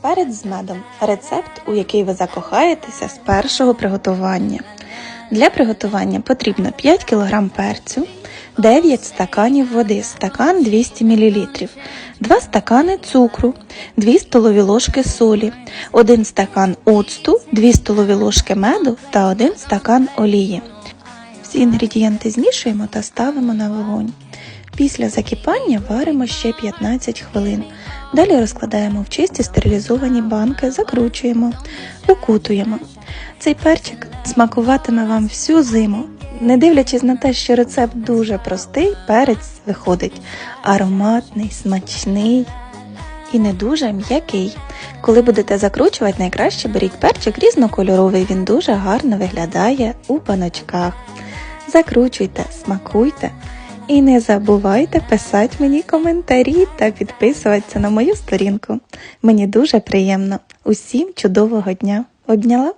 Перець з медом рецепт, у який ви закохаєтеся з першого приготування. Для приготування потрібно 5 кг перцю, 9 стаканів води, стакан 200 мл, 2 стакани цукру, 2 столові ложки солі, 1 стакан оцту, 2 столові ложки меду та 1 стакан олії. Всі інгредієнти змішуємо та ставимо на вогонь. Після закипання варимо ще 15 хвилин. Далі розкладаємо в чисті стерилізовані банки, закручуємо, укутуємо. Цей перчик смакуватиме вам всю зиму. Не дивлячись на те, що рецепт дуже простий, перець виходить ароматний, смачний і не дуже м'який. Коли будете закручувати, найкраще беріть перчик різнокольоровий, він дуже гарно виглядає у паночках. Закручуйте, смакуйте. І не забувайте писати мені коментарі та підписуватися на мою сторінку. Мені дуже приємно. Усім чудового дня! Обняла!